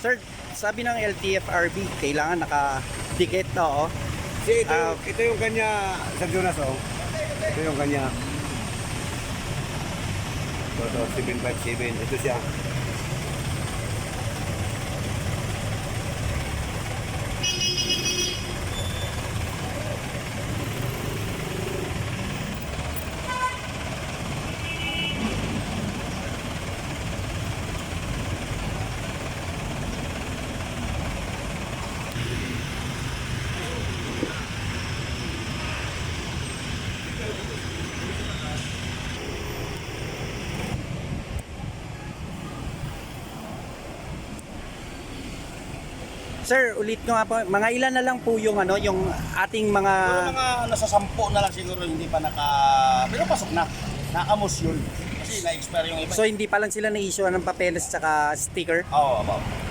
Sir, sabi ng LTFRB, kailangan nakadikit to, oh. Kasi ito, Ah. ito yung kanya sa Jonas, oh. Ito yung kanya. Ito, ito, 757. Ito siya. Sir, ulit ko nga po, mga ilan na lang po yung ano, yung ating mga Pero mga nasa sampo na lang siguro hindi pa naka... Pero pasok na. Nakamos yun. Kasi na-expire yung iba. So hindi pa lang sila na-issue ng papeles at sticker. Oo, oh, about.